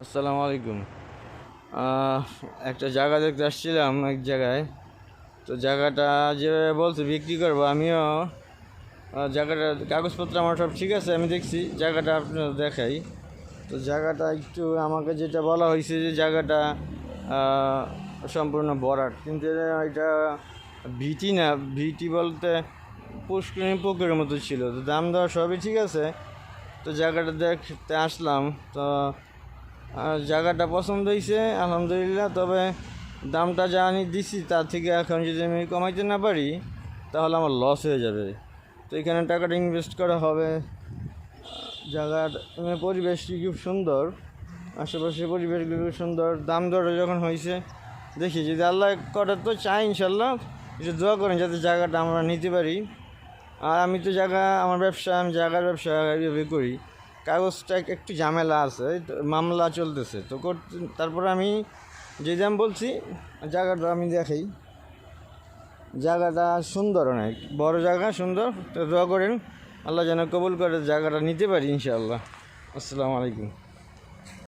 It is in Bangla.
আসসালামু আলাইকুম। একটা জায়গা দেখতে আসছিলাম এক জায়গায়। তো জায়গাটা যেভাবে বলছে বিক্রি করব আমিও। জায়গাটা কাগজপত্র আমার সব ঠিক আছে, আমি দেখছি। জায়গাটা আপনার দেখাই। তো জায়গাটা একটু আমাকে যেটা বলা হয়েছে যে জায়গাটা সম্পূর্ণ বরাট। কিন্তু এটা- ভিটি না, ভিটি বলতে পুষ্করিণী পুকুরের মতো ছিল। তো দাম দেওয়া সবই ঠিক আছে। তো জায়গাটা দেখতে আসলাম। তো জায়গাটা পছন্দ হয়েছে আলহামদুলিল্লাহ, তবে দামটা যা আমি দিছি তার থেকে এখন যদি আমি কমাইতে না পারি, তাহলে আমার লস হয়ে যাবে। তো এখানে টাকাটা ইনভেস্ট করা হবে। জায়গার মানে পরিবেশটি খুব সুন্দর আশেপাশে পরিবেশগুলো খুব সুন্দর। দাম দরে যখন হয়েছে দেখি যদি আল্লাহ করে তো চাই ইনশাল্লাহ একটু দোয়া করেন যাতে জায়গাটা আমরা নিতে পারি। আর আমি তো জায়গা, আমার ব্যবসা, আমি জায়গার ব্যবসা এইভাবে করি। কাগজটা এক- একটু ঝামেলা আছে মামলা চলতেছে। তো তারপরে আমি যে দাম বলছি, জায়গাটা আমি দেখাই। জায়গাটা সুন্দর অনেক, বড় জায়গা, সুন্দর। তো দোয়া করেন, আল্লাহ যেন কবুল করে জায়গাটা নিতে পারি ইনশাআল্লাহ। আসসালামু আলাইকুম।